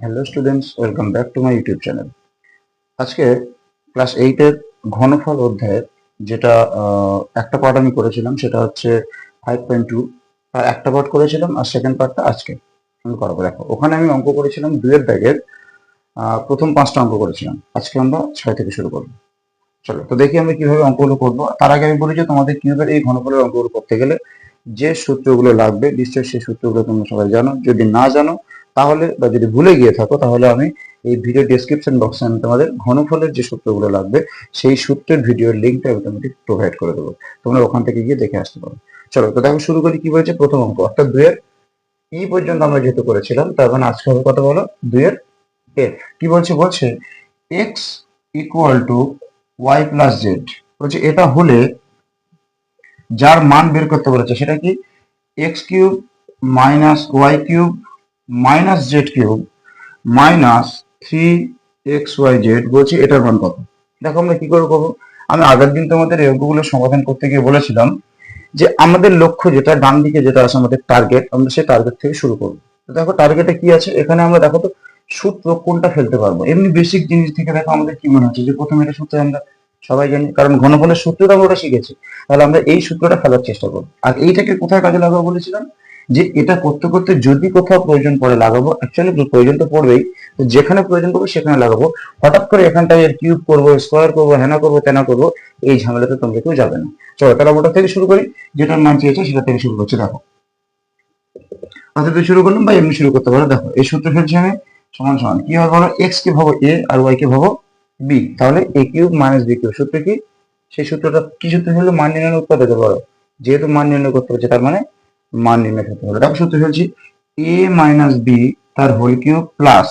Hello students welcome back to my YouTube channel আজকে class এইটের ঘনফল অধ্যায়ের যেটা একটা পার্ট আমি করেছিলাম, সেটা হচ্ছে ফাইভ পয়েন্ট টু তার একটা পার্ট করেছিলাম, আর সেকেন্ড পার্টটা আজকে আমি করাবো। দেখো, ওখানে আমি অঙ্ক করেছিলাম দুয়ের ব্যাগের প্রথম পাঁচটা অঙ্ক করেছিলাম। আজকে আমরা ছয় থেকে শুরু করব। চলো, তো দেখি আমি কীভাবে অঙ্কগুলো করব। তার আগে আমি বলি যে, তোমাদের কীভাবে এই ঘনফলের অঙ্কগুলো করতে গেলে যে সূত্রগুলো লাগবে, নিশ্চয়ই সেই সূত্রগুলো তোমরা সবাই জানো। যদি না জানো তাহলে বা যদি ভুলে গিয়ে থাকো, তাহলে আমি এই ভিডিও ডেসক্রিপশন বক্সে আমি তোমাদের ঘনফলের যে সূত্রগুলো লাগবে, সেই সূত্রের ভিডিওর লিঙ্কটা তোমাকে প্রোভাইড করে দেবো। তোমরা ওখান থেকে গিয়ে দেখে আসতে পারো। চলো, তো দেখো শুরু করি, কি বলেছে প্রথম অঙ্ক। অর্থাৎ দুয়ের ই পর্যন্ত আমরা যেহেতু করেছিলাম, তার মানে আজকে হবে কথা বলো? দুইয়ের এফ কি বলছে? বলছে x equal to y plus z বলছে, এটা হলে যার মান বের করতে বলেছে, সেটা কি? X cube minus y cube minus z cube minus three x y z বলছি এটার মান কত? দেখো আমরা কি করে করব? আমি আগের দিন তোমাদের এই অঙ্কগুলো সমাধান করতে গিয়ে বলেছিলাম যে আমাদের লক্ষ্য যেটা, ডান দিকে যেটা আছে আমাদের টার্গেট আমরা সেই টার্গেট থেকে শুরু করব। দেখো টার্গেটে কি আছে? এখানে আমরা দেখো তো সূত্র কোনটা ফেলতে পারব? এমনি বেসিক জিনিস থেকে দেখো আমাদের কি মনে হচ্ছে যে প্রথমে এটা সূত্রে আমরা সবাই জানি, কারণ ঘনফলের সূত্রটা আমরা শিখেছি। তাহলে আমরা এই সূত্রটা ফেলার চেষ্টা করব। আর এইটাকে কোথায় কাজে লাগাবো বলেছিলাম? যে এটা করতে করতে যদি কোথাও প্রয়োজন পড়ে লাগাবো অ্যাকচুয়ালি প্রয়োজন তো পড়বেই, তো যেখানে প্রয়োজন পড়বে সেখানে লাগাবো। হঠাৎ করে এখানটায় এর কিউব করব স্কোয়ার করব, হেনা করব, তেনা করব, এই ঝামেলাতে তোমরা কেউ যাবে না। চলো, তাহলে ওটা থেকে শুরু করি। যেটার মান চেয়েছে সেটা থেকে শুরু করছি, দেখো। কথা থেকে শুরু করলাম বা এমনি শুরু করতে পারো। দেখো, এই সূত্র ফেলছি আমি। সমান সমান। কি হবে বলো? এক্স কে ভাবো এ আর ওয়াই কে ভাবো বি তাহলে a cube minus b cube সূত্র কি? সেই সূত্রটা, কি সূত্র হলো? মান নির্ণয় উৎপাদকে বলো যেহেতু মান নির্ণয় করতে হচ্ছে তার মানে মান নির্ণয় করতে হবে। দেখো সূত্র ফেলছি। এ মাইনাস বি তার whole cube plus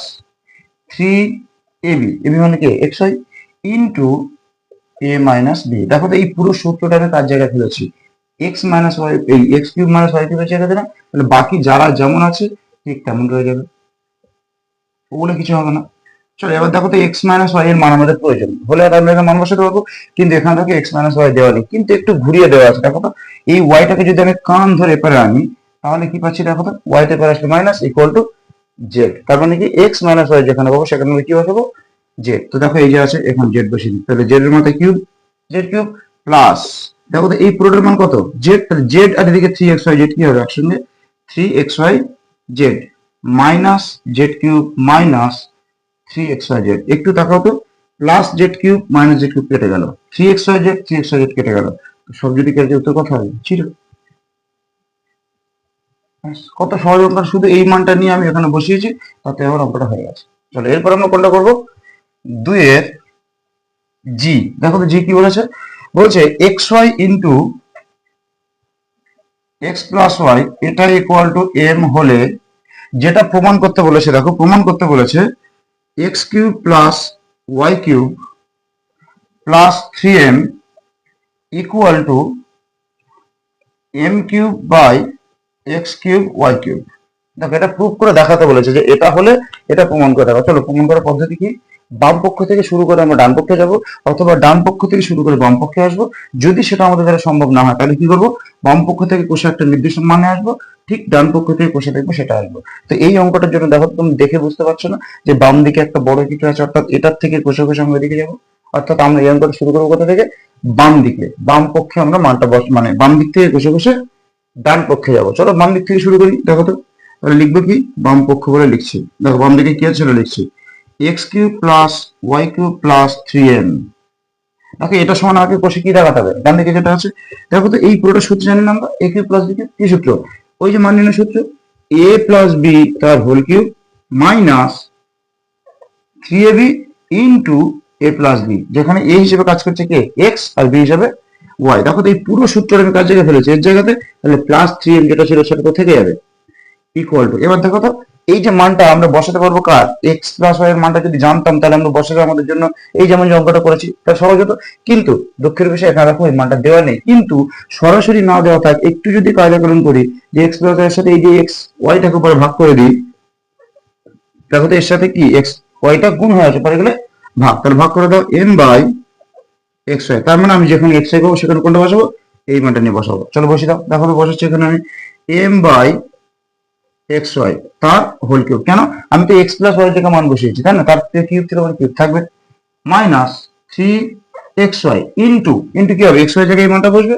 three a b a b মানে কি? X y into a minus b দেখো তো এই পুরো সূত্রটা আমি কার জায়গায় ফেলেছি? এক্স মাইনাস ওয়াই এই এক্স কিউব মাইনাস ওয়াই কিউবের জায়গাতে না? তাহলে বাকি যারা যেমন আছে, ঠিক তেমন রয়ে যাবে। ওগুলো কিছু হবে না। চলো এবার দেখো তো এক্স মাইনাস ওয়াই এর মান আমাদের প্রয়োজন। হলে আর আমরা মান বসাতে পারব, কিন্তু এখানে থেকে এক্স মাইনাস ওয়াই দেওয়া নেই। কিন্তু একটু ঘুরিয়ে দেওয়া আছে, দেখো তো। এই ওয়াইটাকে যদি আমি কান ধরে এপারে আনি, তাহলে কি পাচ্ছি দেখো তো? ওয়াইতে পারে আসলে মাইনাস ইকুয়াল টু জেড তার মানে কি এক্স মাইনাস ওয়াই যেখানে পাবো, সেখানে আমি কি বসাবো? জেড তো দেখো এই যে আছে, এখন জেড বসিয়ে দিই। তাহলে জেড এর মাথায় কিউব জেড কিউব প্লাস দেখো তো এই পুরোটার মান কত? জেড তাহলে জেড আর এদিকে থ্রি এক্স ওয়াই জেড কি হবে? একসঙ্গে three x y z minus z cube minus three x y z একটু তাকাও তো। Plus z cube minus z cube কেটে গেল। Three x y z three x y z কেটে গেল। সব যদি কেটে উত্তর কথা হবে ছিল। কত সহজ অঙ্ক শুধু এই মানটা নিয়ে আমি এখানে বসিয়েছি, তাতে আমার অঙ্কটা হয়ে গেছে। চলো, এরপর আমরা কোনটা করব? দুইয়ের জি দেখো তো জি কি বলেছে? বলছে x y into x plus y এটা ইকুয়াল টু এম হলে যেটা প্রমাণ করতে বলেছে, দেখো, প্রমাণ করতে বলেছে x cube plus y cube plus three m equal to m cube by x cube y cube দেখো, এটা প্রুভ করে দেখাতে বলেছে যে এটা হলে এটা প্রমাণ করে দেখো চলো, প্রমাণ করার পদ্ধতি কি? বাম পক্ষ থেকে শুরু করে আমরা ডান পক্ষে যাব, অথবা ডান পক্ষ থেকে শুরু করে বাম পক্ষে আসব। যদি সেটা আমাদের দ্বারা সম্ভব না হয়, তাহলে কি করব? বাম পক্ষ থেকে কোষে একটা নির্দিষ্ট মানে আসব, ঠিক ডান পক্ষ থেকে কোষে দেখব, সেটা আসব। তো এই অঙ্কটার জন্য দেখো, তুমি দেখে বুঝতে পারছ না যে বাম দিকে একটা বড় কিছু আছে, অর্থাৎ এটার থেকে কোষে কোষে আমরা এদিকে যাব। অর্থাৎ আমরা এই অঙ্কটা শুরু করব কোথা থেকে? বাম দিকে। বাম পক্ষে আমরা মানটা বস মানে বাম দিক থেকে কোষে কোষে ডান পক্ষে যাব। চলো বাম দিক থেকে শুরু করি, দেখো তো। তাহলে লিখব কি? বাম পক্ষ বলে লিখছি। দেখো, বাম দিকে কি আছে সেটা লিখছি। X cube plus y cube plus three m দেখো এটা সমান আগে কষে কি দেখাতে হবে? ডান দিকে যেটা আছে, দেখো তো এই পুরোটা সূত্র জানি আমরা a cube plus b cube কি সূত্র? ওই যে মান নির্ণয় সূত্র এ প্লাস বি তার whole cube minus three a b into a plus b যেখানে এ হিসেবে কাজ করছে কে? এক্স আর বি হিসেবে ওয়াই দেখো তো এই পুরো সূত্রটা আমি কাজ জায়গায় ফেলেছি? এর জায়গাতে? তাহলে প্লাস থ্রি এম যেটা ছিল সেটা তো থেকে যাবে। ইকুয়াল টু এবার দেখো তো এই যে মানটা আমরা বসাতে পারব কার? এক্স প্লাস ওয়াই এর মানটা যদি জানতাম, তাহলে আমরা বসাতে আমাদের জন্য এই যেমন যে অঙ্কটা করেছি, তা সহজ হতো। কিন্তু দুঃখের বিষয়, এখানে দেখো, এই মানটা দেওয়া নেই। কিন্তু সরাসরি না দেওয়া থাক, একটু যদি কার্যকরণ করি, যে এক্স প্লাস এর সাথে এই যে এক্স ওয়াইটাকে উপরে ভাগ করে দিই, দেখো তো এর সাথে কি? এক্স ওয়াইটা গুণ হয়ে আছে পরে গেলে ভাগ। তাহলে ভাগ করে দাও এন বাই এক্স ওয়াই তার মানে আমি যেখানে এক্স ওয়াই পাবো সেখানে কোনটা বসাবো? এই মানটা নিয়ে বসাবো। চলো বসে দাও। দেখো বসাচ্ছি এখানে আমি এম বাই এক্স ওয়াই তার হোল কিউব কেন? আমি তো এক্স প্লাস ওয়াই থেকে মান বসিয়েছি, তাই না? তার থেকে কিউব থেকে কিউব থাকবে। Minus three x y into into কি হবে? এক্স ওয়াই জায়গায় এই মানটা বসবে।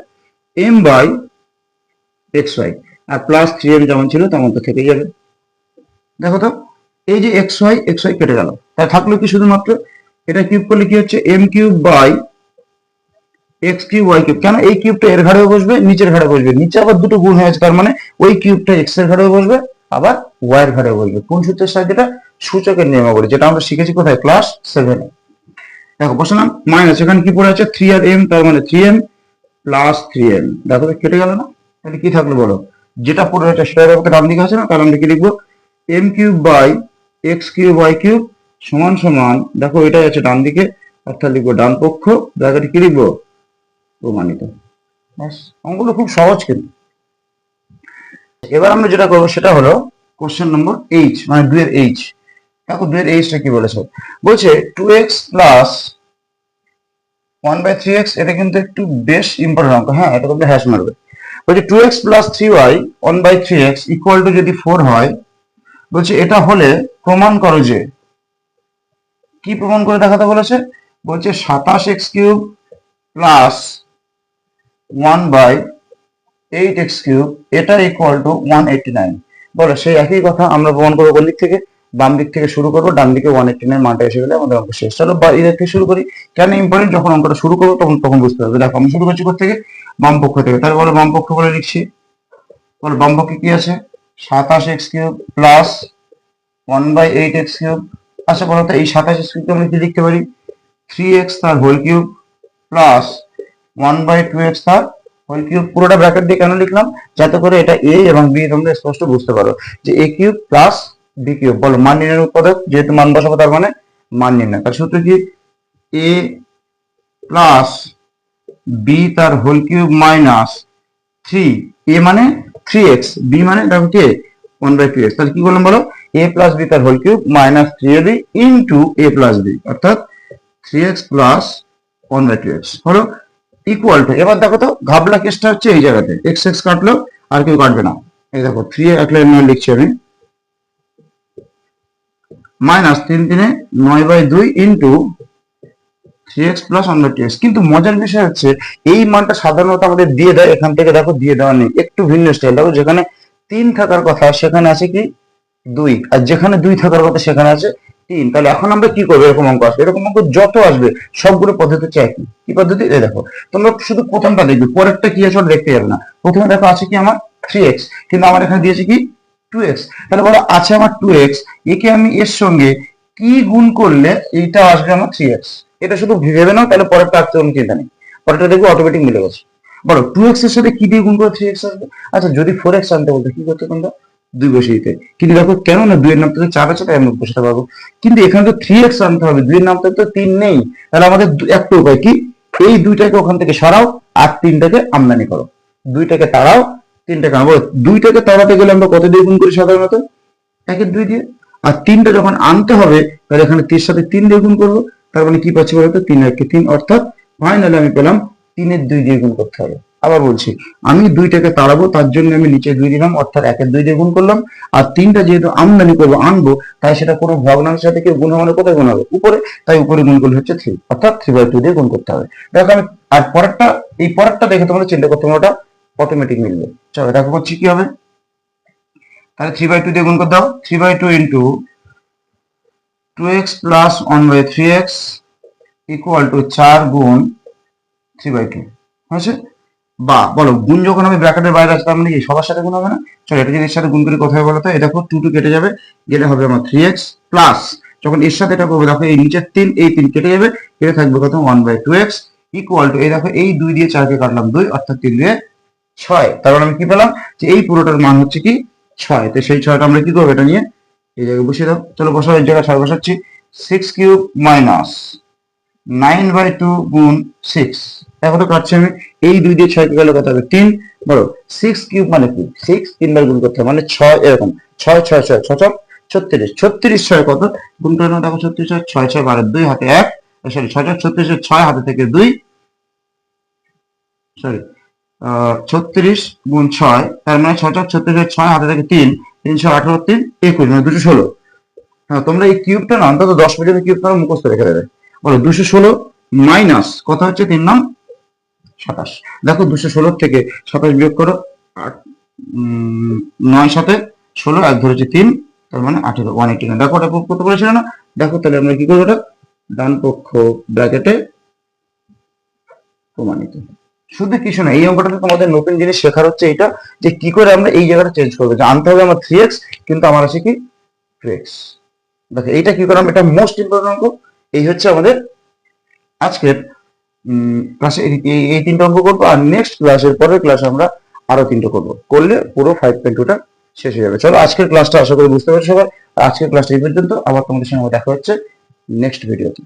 এম বাই এক্স ওয়াই আর প্লাস থ্রি এম যেমন ছিল, তেমন তো থেকে যাবে। দেখো তো, এই যে এক্স ওয়াই এক্স ওয়াই কেটে গেল। তাই থাকল কি শুধুমাত্র? এটা কিউব করলে কি হচ্ছে? M cube by x cube y cube কেন? এই কিউবটা এর ঘাড়েও বসবে, নিচের ঘাড়ে বসবে। নিচে আবার দুটো গুণ হয়েছে তার মানে ওই কিউবটা এক্সের ঘাড়েও বসবে। আবার ওয়াই এর ঘাড়েও বসবে। কোন সূত্রের সাহায্যে? সূচকের নিয়মাবলী, যেটা আমরা শিখেছি কোথায়? ক্লাস সেভেনে দেখো বসালাম মাইনাস এখানে কি পড়ে আছে? থ্রি আর এম তার মানে three m plus three m দেখো কেটে গেল না? তাহলে কি থাকল বলো? যেটা পড়ে আছে সেটা ব্যাপারটা ডান দিকে আছে না? তাহলে আমরা কি লিখব। M cube by x cube y cube সমান সমান, দেখো এটাই আছে ডান দিকে, অর্থাৎ লিখব ডান পক্ষ ব্র্যাকেটে কি লিখব? প্রমাণিত। ব্যাস, অঙ্কগুলো খুব সহজ কিন্তু। এবার আমরা যেটা করব সেটা হলো কোশ্চেন নম্বর এইচ মানে দুই এর এইচ দেখো দুই এর এইচটা কি বলেছে? বলছে two x plus one by three x এটা কিন্তু একটু বেশ ইম্পর্টেন্ট অঙ্ক। হ্যাঁ এটা হ্যাশ মারবে। বলছে two x plus three y one by three x equal to যদি ফোর হয়, বলছে এটা হলে প্রমাণ করো যে, কি প্রমাণ করে দেখাতে বলেছে? বলছে সাতাশ x cube plus one by eight x cube এটা equal to one eighty nine বলো, সেই একই কথা আমরা প্রমাণ করব কোন দিক থেকে? বাম দিক থেকে শুরু করব, ডান দিকে ওয়ান এইটটি নাইন মানটা এসে গেলে আমাদের অঙ্ক শেষ। চলো, বা এদের থেকে শুরু করি। কেন ইম্পর্টেন্ট যখন অঙ্কটা শুরু করব, তখন তখন বুঝতে পারবে দেখো, আমি শুরু করছি থেকে? বাম পক্ষ থেকে। তাহলে বলো বাম পক্ষ বলে লিখছি। বলো বাম পক্ষে কি আছে? সাতাশ x cube plus one by eight x cube. আচ্ছা বলো তো, এই সাতাশ এক্স কিউব আমরা কি লিখতে পারি? থ্রি এক্স তার whole cube plus one by two x তার হোল কিউব পুরোটা ব্র্যাকেট দিয়ে কেন লিখলাম? যাতে করে এটা এ এবং বি তোমরা স্পষ্ট বুঝতে পারো যে a cube plus b cube বলো মান নির্ণয়ের উৎপাদক, যেহেতু মান বসাবো তার মানে মান নির্ণয়। তার সূত্র কি? এ প্লাস বি তার whole cube minus three a মানে থ্রি এক্স বি মানে দেখো কে? ওয়ান বাই টু এক্স তাহলে কি বললাম বলো? এ প্লাস বি তার whole cube minus three a b into a plus b অর্থাৎ three x plus one by two x হলো ইকুয়াল টু এবার দেখো তো, ঘাবলা কেসটা হচ্ছে এই জায়গাতে এক্স এক্স কাটলো, আর কেউ কাটবে না। এই দেখো থ্রি এক লাইন নয় লিখছি আমি। মাইনাস তিন তিনে নয় বাই দুই into three x plus by two x কিন্তু মজার বিষয় হচ্ছে, এই মানটা সাধারণত আমাদের দিয়ে দেয়, এখান থেকে দেখো দিয়ে দেওয়া নেই। একটু ভিন্ন স্টাইল দেখো যেখানে তিন থাকার কথা, সেখানে আছে কি? দুই। আর যেখানে দুই থাকার কথা, সেখানে আছে তিন। তাহলে এখন আমরা কি করব? এরকম অঙ্ক আসবে। এরকম অঙ্ক যত আসবে, সবগুলো পদ্ধতি হচ্ছে একই। কি পদ্ধতি? এই দেখো, তোমরা শুধু প্রথমটা দেখবে, পরেরটা কি আছে দেখতে যাবে না। প্রথমে দেখো আছে কি আমার থ্রি এক্স কিন্তু আমার এখানে দিয়েছে কি টু এক্স তাহলে বলো, আছে আমার টু এক্স একে আমি এর সঙ্গে কি গুণ করলে এইটা আসবে আমার থ্রি এক্স এটা শুধু ভেবে নাও, তাহলে পরেরটা আসতে কোনো চিন্তা নেই। পরেরটা দেখব অটোমেটিক মিলে গেছে। বলো টু এক্সের সাথে কি দিয়ে গুণ করে থ্রি এক্স আসবে? আচ্ছা যদি ফোর এক্স আনতে বলতে, কি করতে তোমরা? দুই বসে দিতে। কিন্তু দেখো কেন না দুইয়ের নাম থেকে চার আছে তাই আমি বসাতে পারব কিন্তু এখানে তো থ্রি এক্স আনতে হবে, দুইয়ের নামটা তো তিন নেই। তাহলে আমাদের একটা উপায় কি? এই দুইটাকে ওখান থেকে সরাও আর তিনটাকে আমদানি করো। দুইটাকে তাড়াও, তিনটাকে আনো বলো দুইটাকে তাড়াতে গেলে আমরা কত দিয়ে গুণ করি সাধারণত? একের দুই দিয়ে। আর তিনটা যখন আনতে হবে, তাহলে এখানে তিন সাথে তিন দিয়ে গুণ করব। তার মানে কি পাচ্ছি বলতো? তিন একে তিন অর্থাৎ ফাইনালি আমি পেলাম তিনের দুই দিয়ে গুণ করতে হবে। আবার বলছি, আমি দুইটাকে তাড়াবো, তার জন্য আমি নিচে দুই দিলাম, অর্থাৎ একের দুই দিয়ে গুণ করলাম, আর তিনটা যেহেতু আমদানি করব, আনব, তাই সেটা কোনো ভগ্নাংশের সাথে কেউ গুণ হবে কোথায় গুণ হবে? উপরে, তাই উপরে গুণ করলে হচ্ছে থ্রি অর্থাৎ থ্রি বাই টু দিয়ে গুণ করতে হবে। দেখো আমি, আর পরেরটা, এই পরেরটা দেখে তোমাদের চিন্তা করতে হবে ওটা অটোমেটিক মিলবে। চলো দেখো করছি কি হবে। তাহলে থ্রি বাই টু দিয়ে গুণ করে দাও three by two into two x plus one by three x equal to চার গুণ থ্রি বাই টু হয়েছে? বা বলো, গুণ যখন আমি ব্র্যাকেটের বাইরে আসতাম মানে কি সবার সাথে গুণ হবে না? চলো এটা যদি এর সাথে গুণ করে কোথায় বলো তো। দেখো টু টু কেটে যাবে, গেলে হবে আমার থ্রি এক্স প্লাস যখন এর সাথে এটা করব, দেখো এই নিচের তিন, এই তিন কেটে যাবে, কেটে থাকবে কত? One by two x equal to এই দেখো, এই দুই দিয়ে চারকে কাটলাম দুই, অর্থাৎ তিন দিয়ে ছয়। তার মানে আমি কি পেলাম? যে এই পুরোটার মান হচ্ছে কি? ছয়। তো সেই ছয়টা আমরা কি করব এটা নিয়ে? এই জায়গায় বসিয়ে দাও। চলো বসাও, এই জায়গায় ছয় বসাচ্ছি। Six cube minus nine by two গুণ সিক্স এখন তো কাটছি আমি এই দুই দিয়ে ছয়কে গেলে কত হবে তিন বলো সিক্স কিউব মানে কি সিক্স তিনবার গুণ করতে হবে মানে ছয় এরকম ছয় ছয় ছয় ছয় ছয় ছত্রিশ ছত্রিশ ছয় কত গুণ করে নাও দেখো ছত্রিশ ছয় ছয় ছয় বারো দুই হাতে এক সরি ছয় ছয় ছত্রিশ ছয় হাতে থেকে দুই সরি ছত্রিশ গুণ ছয় তার মানে ছয় ছয় ছত্রিশ ছয় হাতে থেকে তিন তিনশো আঠারো তিন একুশ মানে দুশো ষোলো হ্যাঁ তোমরা এই কিউবটা না অন্তত দশ পর্যন্ত কিউব তোমরা মুখস্থ রেখে দেবে বলো দুশো ষোলো মাইনাস কত হচ্ছে তিন নাম সাতাশ। দেখো দুশো ষোলোর থেকে সাতাশ বিয়োগ করো, আট নয় সাথে ষোলো, এক ধরেছে তিন, তার মানে আঠেরো ওয়ান এইটি দেখো, ওটা করতে বলেছিল না? দেখো, তাহলে আমরা কি করব ওটা? ডান পক্ষ ব্র্যাকেটে প্রমাণিত। শুধু কিছু না, এই অঙ্কটাতে তোমাদের নতুন জিনিস শেখার হচ্ছে এটা, যে কি করে আমরা এই জায়গাটা চেঞ্জ করব। যে আনতে হবে আমার থ্রি এক্স কিন্তু আমার আছে কি টু এক্স দেখো, এইটা কি করলাম এটা মোস্ট ইম্পর্টেন্ট অঙ্ক এই হচ্ছে আমাদের আজকের ক্লাসে এই তিনটা অঙ্ক করব আর নেক্সট ক্লাসের পরের ক্লাস আমরা আরও তিনটা করব। করলে পুরো ফাইভ পয়েন্ট টুটা শেষ হয়ে যাবে। চলো আজকের ক্লাসটা আশা করি বুঝতে পারছ সবাই। আজকের ক্লাসটা এই পর্যন্ত। আবার তোমাদের সঙ্গে দেখা হচ্ছে নেক্সট ভিডিওতে